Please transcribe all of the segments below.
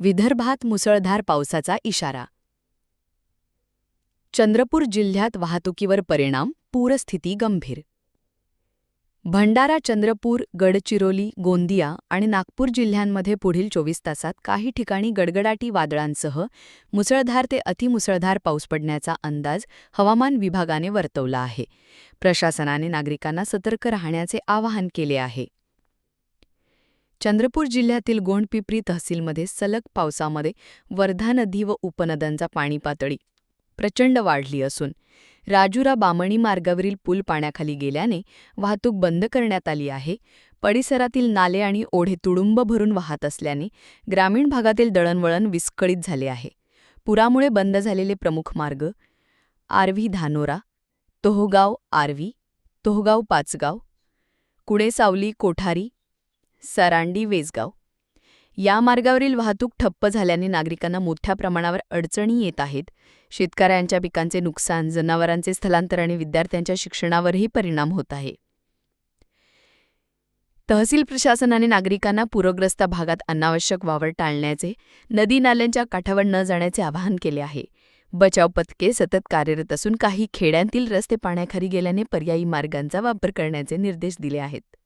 विदर्भात मुसळधार पावसाचा इशारा. चंद्रपूर जिल्ह्यात वाहतुकीवर परिणाम पूरस्थिती गंभीर. भंडारा चंद्रपूर गडचिरोली गोंदिया आणि नागपूर जिल्ह्यांमध्ये पुढील चोवीस तासात काही ठिकाणी गडगडाटी वादळांसह मुसळधार ते अतिमुसळधार पाऊस पडण्याचा अंदाज हवामान विभागाने वर्तवला आहे. प्रशासनाने नागरिकांना सतर्क राहण्याचे आवाहन केले आहे. चंद्रपूर जिल्ह्यातील गोंडपिपरी तहसीलमध्ये सलग पावसामध्ये वर्धा नदी व उपनद्यांचा पाणी पातळी प्रचंड वाढली असून राजुरा बामणी मार्गावरील पूल पाण्याखाली गेल्याने वाहतूक बंद करण्यात आली आहे परिसरातील नाले आणि ओढे तुडुंब भरून वाहत असल्याने ग्रामीण भागातील दळणवळण विस्कळीत झाले आहे. पुरामुळे बंद झालेले प्रमुख मार्ग आरवी धानोरा तोहगाव आरवी तोहगाव पाचगाव कुडेसावली कोठारी सरांडी वेजगाव या मार्गावरील वाहतूक ठप्प झाल्याने नागरिकांना मोठ्या प्रमाणावर अडचणी येत आहेत. शेतकऱ्यांच्या पिकांचे नुकसान जनावरांचे स्थलांतर आणि विद्यार्थ्यांच्या शिक्षणावरही परिणाम होत आहे. तहसील प्रशासनाने नागरिकांना पूरग्रस्त भागात अनावश्यक वावर टाळण्याचे नदी नाल्यांच्या काठावर न जाण्याचे आवाहन केले आहे. बचाव पथके सतत कार्यरत असून काही खेड्यांतील रस्ते पाण्याखाली गेल्याने पर्यायी मार्गांचा वापर करण्याचे निर्देश दिले आहेत.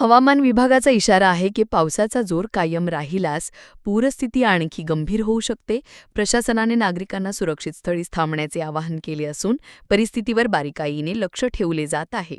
हवामान विभागाचा इशारा आहे की पावसाचा जोर कायम राहिल्यास पूरस्थिती आणखी गंभीर होऊ शकते. प्रशासनाने नागरिकांना सुरक्षित स्थळी थांबण्याचे आवाहन केले असून परिस्थितीवर बारीकाईने लक्ष ठेवले जात आहे.